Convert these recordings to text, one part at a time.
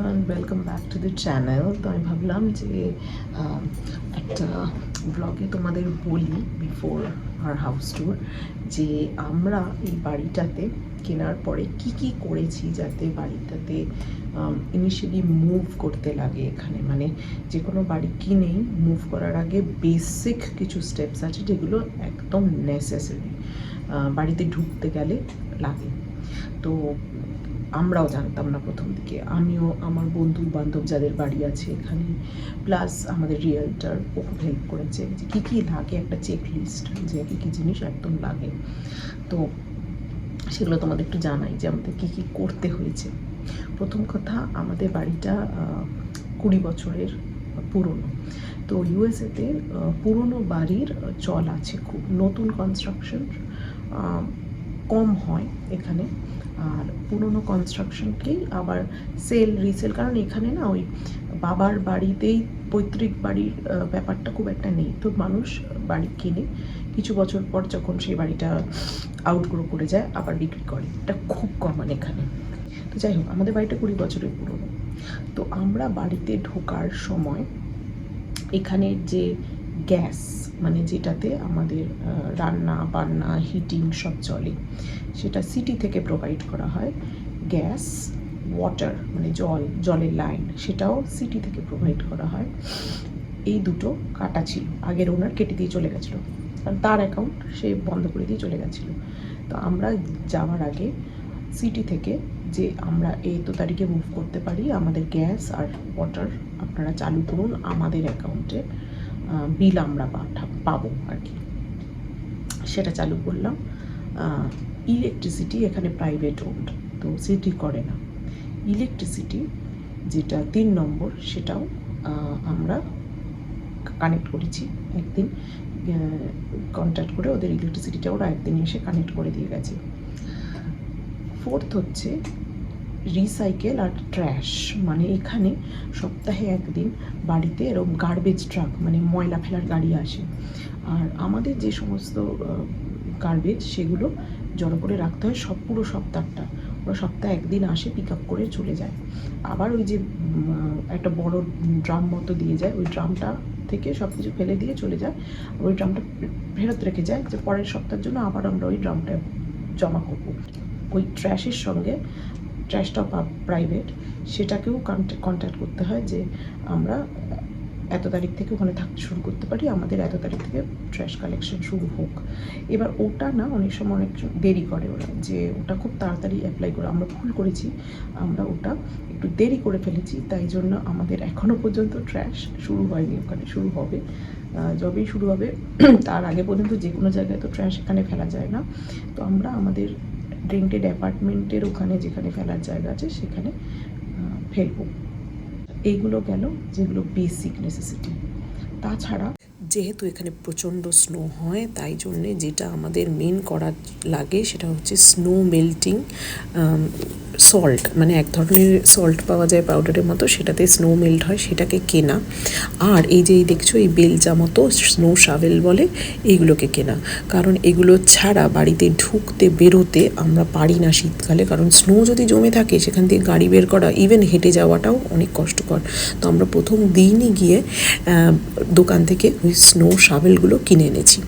Everyone welcome back to the channel তো আমি ভাবলাম যে একটা ব্লগে তোমাদের বলি বিফোর আর হাউস ট্যুর যে আমরা এই বাড়িটাতে কেনার পরে কি কি করেছি যাতে বাড়িটাতে ইনিশিয়ালি মুভ করতে লাগে এখানে। মানে যে কোনো বাড়ি কিনেই মুভ করার আগে বেসিক কিছু স্টেপস আছে যেগুলো একদম নেসেসারি বাড়িতে ঢুকতে গেলে লাগে। তো আমরাও জানতাম না প্রথম দিকে। আমিও, আমার বন্ধু বান্ধব যাদের বাড়ি আছে এখানে প্লাস আমাদের রিয়েলটার ও খুব হেল্প করেছে যে কী কী লাগে, একটা চেক লিস্ট যে কী কী জিনিস একদম লাগে। তো সেগুলো তোমাদের একটু জানাই যে আমাদের কী কী করতে হয়েছে। প্রথম কথা, আমাদের বাড়িটা কুড়ি বছরের পুরনো। তো ইউএসএতে পুরনো বাড়ির চল আছে খুব। নতুন কনস্ট্রাকশন কম হয় এখানে। আর পুরনো কনস্ট্রাকশনকেই আবার সেল রিসেল কারণ এখানে না ওই বাবার বাড়িতেই পৈতৃক বাড়ির ব্যাপারটা খুব একটা নেই। তো মানুষ বাড়ি কিনে, কিছু বছর পর যখন সেই বাড়িটা আউটগ্রো করে যায়, আবার বিক্রি করে। এটা খুব কমন এখানে। তো যাই হোক, আমাদের বাড়িটা কুড়ি বছরের পুরনো। তো আমরা বাড়িতে ঢোকার সময় এখানের যে গ্যাস মানে যেটাতে আমাদের রান্না, বান্না হিটিং সব চলে। সেটা সিটি থেকে প্রোভাইড করা হয়। গ্যাস ওয়াটার মানে জল, জলের লাইন সেটাও সিটি থেকে প্রোভাইড করা হয়। এই দুটো কাটা ছিল। আগের ওনার কেটে দিয়ে চলে গেছিল। কারণ তার অ্যাকাউন্ট সে বন্ধ করে দিয়ে চলে গেছিল। তো আমরা যাওয়ার আগে সিটি থেকে যে আমরা এই তো তারিখে মুভ করতে পারি, আমাদের গ্যাস আর ওয়াটার আপনারা চালু করুন আমাদের অ্যাকাউন্টে বিল আমরা পাবো আর কি। সেটা চালু করলাম। ইলেকট্রিসিটি এখানে প্রাইভেট ওন্ড তো সিটি করে না। ইলেকট্রিসিটি যেটা তিন নম্বর, সেটাও আমরা কানেক্ট করেছি। একদিন কন্ট্যাক্ট করে ওদের ইলেকট্রিসিটিটা ওরা একদিন এসে কানেক্ট করে দিয়ে গেছে। ফোর্থ হচ্ছে রিসাইকেল আর ট্র্যাশ মানে এখানে সপ্তাহে একদিন বাড়িতে এরকম গার্বেজ ট্রাক মানে ময়লা ফেলার গাড়ি আসে। আর আমাদের যে সমস্ত গার্বেজ সেগুলো জড়ো করে রাখতে হয় সব পুরো সপ্তাহটা। ওরা সপ্তাহে একদিন আসে পিক আপ করে চলে যায়। আবার ওই যে একটা বড় ড্রাম মতো দিয়ে যায়, ওই ড্রামটা থেকে সব কিছু ফেলে দিয়ে চলে যায়। ওই ড্রামটা ফেরত রেখে যায় যে পরের সপ্তাহের জন্য আবার আমরা ওই ড্রামটা জমা করব। ওই ট্র্যাশের সঙ্গে ট্র্যাশটা প্রাইভেট সেটাকেও কন্ট্যাক্ট করতে হয় যে আমরা এত তারিখ থেকে ওখানে থাকতে শুরু করতে পারি, আমাদের এত তারিখ থেকে ট্র্যাশ কালেকশন শুরু হোক। এবার ওটা না অনেক সময় অনেক দেরি করে ওরা, যে ওটা খুব তাড়াতাড়ি অ্যাপ্লাই করে। আমরা ভুল করেছি, আমরা ওটা একটু দেরি করে ফেলেছি, তাই জন্য আমাদের এখনও পর্যন্ত ট্র্যাশ শুরু হয়নি ওখানে, শুরু হবে। যবেই শুরু হবে, তার আগে পর্যন্ত যে কোনো জায়গায় তো ট্র্যাশ এখানে ফেলা যায় না। তো আমরা আমাদের রেন্টেড অ্যাপার্টমেন্টের ওখানে যেখানে ফেলার জায়গা আছে, সেখানে ফেলব ফেলব। এইগুলো গেল যেগুলো বেসিক নেসেসিটি তাছাড়া যেহেতু এখানে প্রচণ্ড স্নো হয়, তাই জন্যে যেটা আমাদের মেন করা লাগে সেটা হচ্ছে স্নো মেল্টিং সল্ট মানে এক ধরনের সল্ট পাওয়া যায় পাউডারের মতো, সেটাতে স্নো মেল্ট হয়, সেটাকে কেনা। আর এই যে দেখছ, এই বেলচা মতো স্নো শাভেল বলে এইগুলোকে কেনা। কারণ এগুলো ছাড়া বাড়িতে ঢুকতে, বেরোতে আমরা পারি না শীতকালে। কারণ স্নো যদি জমে থাকে, সেখান থেকে গাড়ি বের করা ইভেন হেঁটে যাওয়াটাও অনেক কষ্টকর। তো আমরা প্রথম দিনই গিয়ে দোকান থেকে ওই স্নো শাভেলগুলো কিনে এনেছি।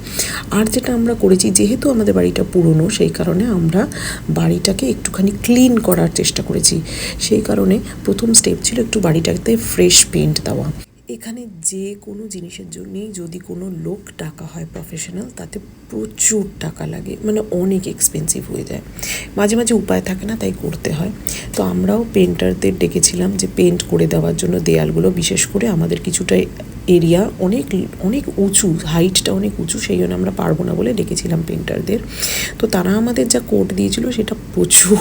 আর যেটা আমরা করেছি, যেহেতু আমাদের বাড়িটা পুরনো, সেই কারণে আমরা বাড়িটাকে একটুখানি ক্লিন করার চেষ্টা করেছি। সেই কারণে প্রথম স্টেপ ছিল একটু বাড়িটাতে ফ্রেশ পেন্ট দেওয়া। এখানে যে কোনো জিনিসের জন্যেই যদি কোনো লোক টাকা হয় প্রফেশনাল তাতে প্রচুর টাকা লাগে মানে অনেক এক্সপেন্সিভ হয়ে যায়। মাঝে মাঝে উপায় থাকে না, তাই করতে হয়। তো আমরাও পেন্টারদের ডেকেছিলাম যে পেন্ট করে দেওয়ার জন্য দেয়ালগুলো, বিশেষ করে আমাদের কিছুটা এরিয়া অনেক অনেক উঁচু হাইটটা অনেক উঁচু, সেই জন্য আমরা পারব না বলে ডেকেছিলাম পেন্টারদের তো তারা আমাদের যা কোট দিয়েছিল সেটা প্রচুর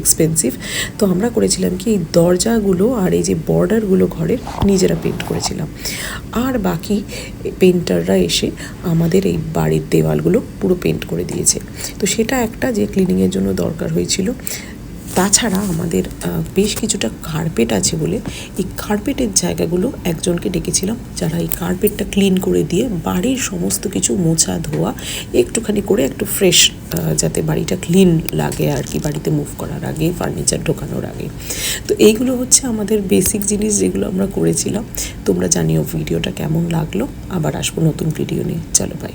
এক্সপেন্সিভ তো আমরা করেছিলাম কি, এই দরজাগুলো আর এই যে বর্ডারগুলো ঘরের নিজেরা পেন্ট করেছিলাম। আর বাকি পেন্টাররা এসে আমাদের এই বাড়ির দেওয়ালগুলো পুরো পেন্ট করে দিয়েছে। তো সেটা একটা যে ক্লিনিংয়ের জন্য দরকার হয়েছিল। তাছাড়া আমাদের বেশ কিছুটা কার্পেট আছে বলে এই কার্পেটের জায়গাগুলো একজনকে ডেকেছিলাম যারা এই কার্পেটটা ক্লিন করে দিয়ে বাড়ির সমস্ত কিছু মোছা ধোয়া, একটুখানি করে একটু ফ্রেশ যাতে বাড়িটা ক্লিন লাগে আর কি, বাড়িতে মুভ করার আগে ফার্নিচার ঢোকানোর আগে। তো এইগুলো হচ্ছে আমাদের বেসিক জিনিস যেগুলো আমরা করেছিলাম। তোমরা জানিও ভিডিওটা কেমন লাগল। আবার আসব নতুন ভিডিও নিয়ে। চলো বাই